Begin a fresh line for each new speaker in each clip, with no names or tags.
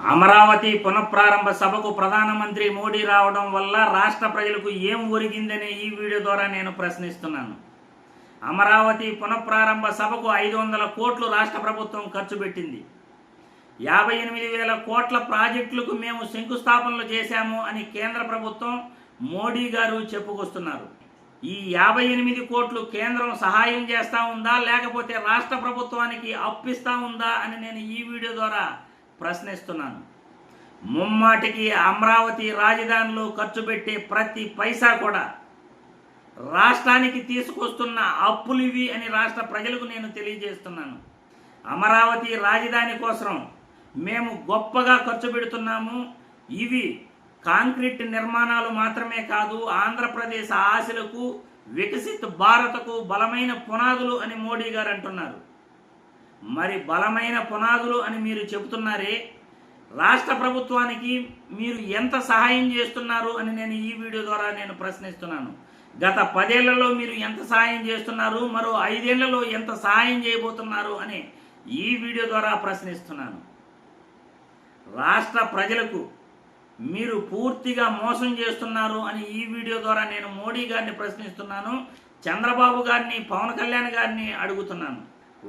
అమరావతి పునఃప్రారంభ సభకు ప్రధానమంత్రి మోడీ రావడం వల్ల రాష్ట్ర ప్రజలకు ఏం ఒరిగిందనే ఈ వీడియో ద్వారా నేను ప్రశ్నిస్తున్నాను. అమరావతి పునఃప్రారంభ సభకు ఐదు వందల కోట్లు రాష్ట్ర ప్రభుత్వం ఖర్చు పెట్టింది. యాభై ఎనిమిది వేల కోట్ల ప్రాజెక్టులకు మేము శంకుస్థాపనలు చేశాము అని కేంద్ర ప్రభుత్వం మోడీ గారు చెప్పుకొస్తున్నారు. ఈ యాభై ఎనిమిది కోట్లు కేంద్రం సహాయం చేస్తా ఉందా లేకపోతే రాష్ట్ర ప్రభుత్వానికి అప్పిస్తా ఉందా అని నేను ఈ వీడియో ద్వారా ప్రశ్నిస్తున్నాను. ముమ్మాటికి అమరావతి రాజధానిలో ఖర్చు పెట్టే ప్రతి పైసా కూడా రాష్ట్రానికి తీసుకొస్తున్న అప్పులు ఇవి అని రాష్ట్ర ప్రజలకు నేను తెలియజేస్తున్నాను. అమరావతి రాజధాని కోసం మేము గొప్పగా ఖర్చు పెడుతున్నాము. ఇవి కాంక్రీట్ నిర్మాణాలు మాత్రమే కాదు ఆంధ్రప్రదేశ్ ఆశలకు వికసిత్ భారత్కు బలమైన పునాదులు అని మోడీ గారు అంటున్నారు. మరి బలమైన పునాదులు అని మీరు చెబుతున్నారే రాష్ట్ర ప్రభుత్వానికి మీరు ఎంత సహాయం చేస్తున్నారు అని నేను ఈ వీడియో ద్వారా నేను ప్రశ్నిస్తున్నాను. గత పదేళ్ళలో మీరు ఎంత సహాయం చేస్తున్నారు మరో ఐదేళ్ళలో ఎంత సహాయం చేయబోతున్నారు అని ఈ వీడియో ద్వారా ప్రశ్నిస్తున్నాను. రాష్ట్ర ప్రజలకు మీరు పూర్తిగా మోసం చేస్తున్నారు అని ఈ వీడియో ద్వారా నేను మోడీ గారిని ప్రశ్నిస్తున్నాను చంద్రబాబు గారిని పవన్ కళ్యాణ్ గారిని అడుగుతున్నాను.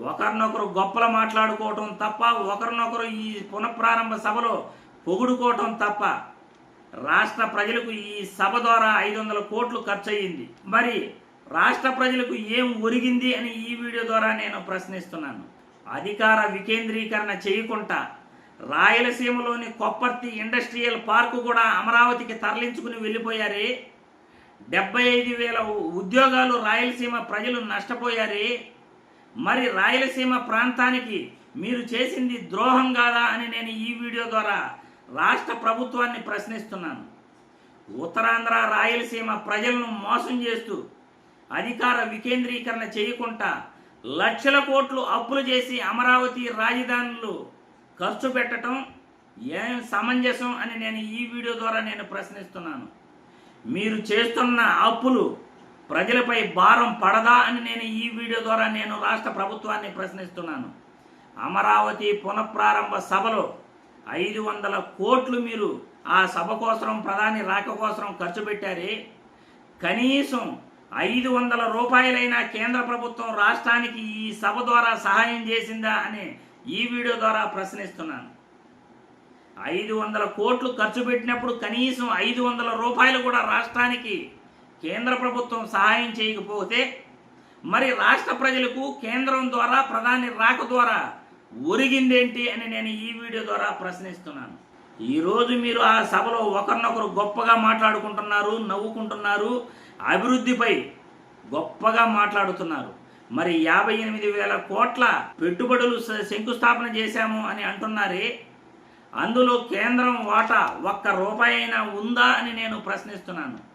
ఒకరినొకరు గొప్పలు మాట్లాడుకోవటం తప్ప ఒకరినొకరు ఈ పునఃప్రారంభ సభలో పొగుడుకోవటం తప్ప రాష్ట్ర ప్రజలకు ఈ సభ ద్వారా ఐదు వందల కోట్లు ఖర్చు అయ్యింది మరి రాష్ట్ర ప్రజలకు ఏం ఒరిగింది అని ఈ వీడియో ద్వారా నేను ప్రశ్నిస్తున్నాను. అధికార వికేంద్రీకరణ చేయకుండా రాయలసీమలోని కొప్పర్తి ఇండస్ట్రియల్ పార్కు కూడా అమరావతికి తరలించుకుని వెళ్ళిపోయారే? డెబ్బై ఐదు వేల ఉద్యోగాలు రాయలసీమ ప్రజలు నష్టపోయారే? మరి రాయలసీమ ప్రాంతానికి మీరు చేసింది ద్రోహం కాదా అని నేను ఈ వీడియో ద్వారా రాష్ట్ర ప్రభుత్వాన్ని ప్రశ్నిస్తున్నాను. ఉత్తరాంధ్ర రాయలసీమ ప్రజలను మోసం చేస్తూ అధికార వికేంద్రీకరణ చేయకుండా లక్షల కోట్లు అప్పులు చేసి అమరావతి రాజధానులు ఖర్చు పెట్టడం ఏం సమంజసం అని నేను ఈ వీడియో ద్వారా నేను ప్రశ్నిస్తున్నాను. మీరు చేస్తున్న అప్పులు ప్రజలపై భారం పడదా అని నేను ఈ వీడియో ద్వారా నేను రాష్ట్ర ప్రభుత్వాన్ని ప్రశ్నిస్తున్నాను. అమరావతి పునఃప్రారంభ సభలో ఐదు వందల కోట్లు మీరు ఆ సభ కోసం ప్రధాని రాక కోసం ఖర్చు పెట్టారే. కనీసం ఐదు వందల రూపాయలైనా కేంద్ర ప్రభుత్వం రాష్ట్రానికి ఈ సభ ద్వారా సహాయం చేసిందా అని ఈ వీడియో ద్వారా ప్రశ్నిస్తున్నాను. ఐదు వందల కోట్లు ఖర్చు పెట్టినప్పుడు కనీసం ఐదు వందల రూపాయలు కూడా రాష్ట్రానికి కేంద్ర ప్రభుత్వం సహాయం చేయకపోతే మరి రాష్ట్ర ప్రజలకు కేంద్రం ద్వారా ప్రధాని రాక ద్వారా ఒరిగిందేంటి అని నేను ఈ వీడియో ద్వారా ప్రశ్నిస్తున్నాను. ఈరోజు మీరు ఆ సభలో ఒకరినొకరు గొప్పగా మాట్లాడుకుంటున్నారు నవ్వుకుంటున్నారు అభివృద్ధిపై గొప్పగా మాట్లాడుతున్నారు. మరి యాభై ఎనిమిది వేల కోట్ల పెట్టుబడులు శ- శంకుస్థాపన చేశాము అని అంటున్నారే అందులో కేంద్రం వాటా ఒక్క రూపాయి అయినా ఉందా అని నేను ప్రశ్నిస్తున్నాను.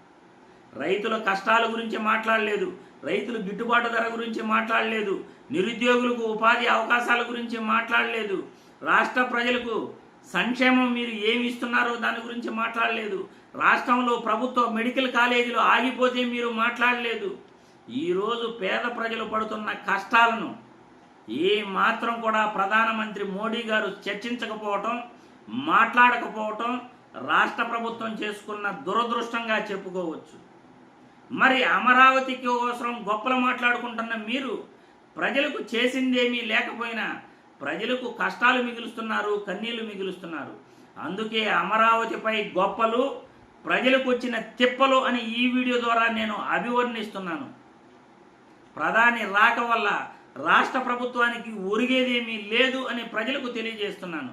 రైతుల కష్టాల గురించి మాట్లాడలేదు రైతుల గిట్టుబాటు ధర గురించి మాట్లాడలేదు నిరుద్యోగులకు ఉపాధి అవకాశాల గురించి మాట్లాడలేదు రాష్ట్ర ప్రజలకు సంక్షేమం మీరు ఏమి ఇస్తున్నారో దాని గురించి మాట్లాడలేదు రాష్ట్రంలో ప్రభుత్వ మెడికల్ కాలేజీలు ఆగిపోతే మీరు మాట్లాడలేదు. ఈరోజు పేద ప్రజలు పడుతున్న కష్టాలను ఏ మాత్రం కూడా ప్రధానమంత్రి మోడీ గారు చర్చించకపోవటం మాట్లాడకపోవటం రాష్ట్ర ప్రభుత్వం చేసుకున్న దురదృష్టంగా చెప్పుకోవచ్చు. మరి అమరావతికి అవసరం గొప్పలు మాట్లాడుకుంటున్న మీరు ప్రజలకు చేసిందేమీ లేకపోయినా ప్రజలకు కష్టాలు మిగులుస్తున్నారు కన్నీళ్ళు మిగులుస్తున్నారు. అందుకే అమరావతిపై గొప్పలు ప్రజలకు వచ్చిన తిప్పలు అని ఈ వీడియో ద్వారా నేను అభివర్ణిస్తున్నాను. ప్రధాని రాక వల్ల రాష్ట్ర ప్రభుత్వానికి ఒరిగేదేమీ లేదు అని ప్రజలకు తెలియజేస్తున్నాను.